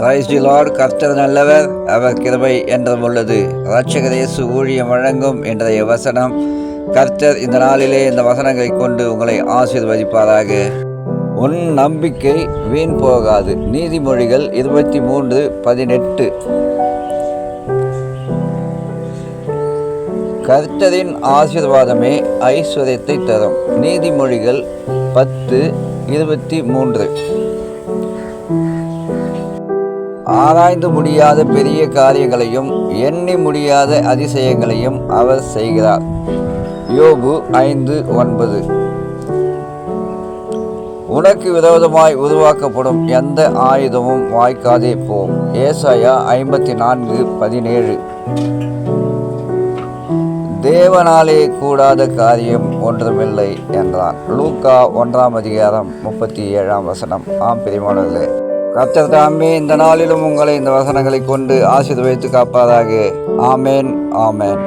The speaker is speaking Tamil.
பிரைஸ் லார்ட் கர்த்தர் நல்லவர் அவர் கிருபை என்றும் உள்ளது. ரட்சகதேசு ஊழியம் வழங்கும் என்றைய வசனம். கர்த்தர் இந்த நாளிலே இந்த வசனங்களை கொண்டு உங்களை ஆசீர்வதிப்பாராக. உன் நம்பிக்கை வீண் போகாது. நீதிமொழிகள் இருபத்தி மூன்று பதினெட்டு. கர்த்தரின் ஆசீர்வாதமே ஐஸ்வர்யத்தை தரும். நீதிமொழிகள் பத்து இருபத்தி மூன்று. ஆராய்ந்து முடியாத பெரிய காரியங்களையும் எண்ணி முடியாத அதிசயங்களையும் அவர் செய்கிறார். யோபு ஐந்து ஒன்பது. உனக்கு விரோதமாய் உருவாக்கப்படும் எந்த ஆயுதமும் வாய்க்காதே போம் ஏசாயா ஐம்பத்தி நான்கு பதினேழு. தேவனாலே கூடாத காரியம் ஒன்றுமில்லை என்றான். லூக்கா ஒன்றாம் அதிகாரம் முப்பத்தி ஏழாம் வசனம். ஆம் பிரிமானர்களே கர்த்தர் தாமே இந்த நாளிலும் உங்களை இந்த வசனங்களை கொண்டு ஆசீர்வதித்து காப்பாதாக ஆமேன் ஆமேன்.